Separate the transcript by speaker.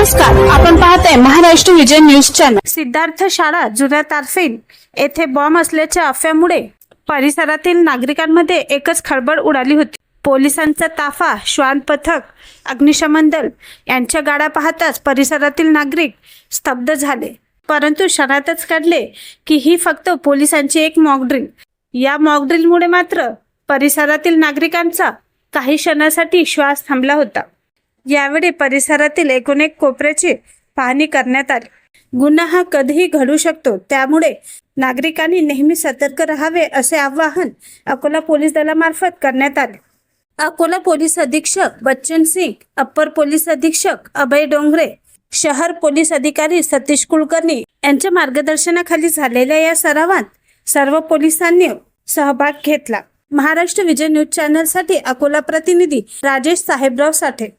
Speaker 1: नमस्कार आपण पाहत आहे महाराष्ट्र विजय न्यूज चॅनल. सिद्धार्थ शाळा जुन्या तारफीन येथे बॉम्ब असल्याच्या अफव्यामुळे परिसरातील नागरिकांमध्ये एकच खळबळ उडाली होती. पोलिसांचा ताफा श्वान पथक अग्निशमन दल यांच्या गाड्या पाहताच परिसरातील नागरिक स्तब्ध झाले. परंतु क्षणातच काढले की ही फक्त पोलिसांची एक मॉकड्रिल या मॉकड्रिलमुळे मात्र परिसरातील नागरिकांचा काही क्षणासाठी श्वास थांबला होता. यावेळी परिसरातील एकूण एक कोपऱ्याची पाहणी करण्यात आली. गुन्हा हा कधीही घडू शकतो त्यामुळे नागरिकांनी नेहमी सतर्क राहावे असे आवाहन अकोला पोलीस दलामार्फत करण्यात आले. अकोला पोलीस अधीक्षक बच्चन सिंग अप्पर पोलीस अधीक्षक अभय डोंगरे शहर पोलीस अधिकारी सतीश कुलकर्णी यांच्या मार्गदर्शनाखाली झालेल्या या सरावात सर्व पोलिसांनी सहभाग घेतला. महाराष्ट्र विजय न्यूज चॅनलसाठी अकोला प्रतिनिधी राजेश साहेबराव साठे.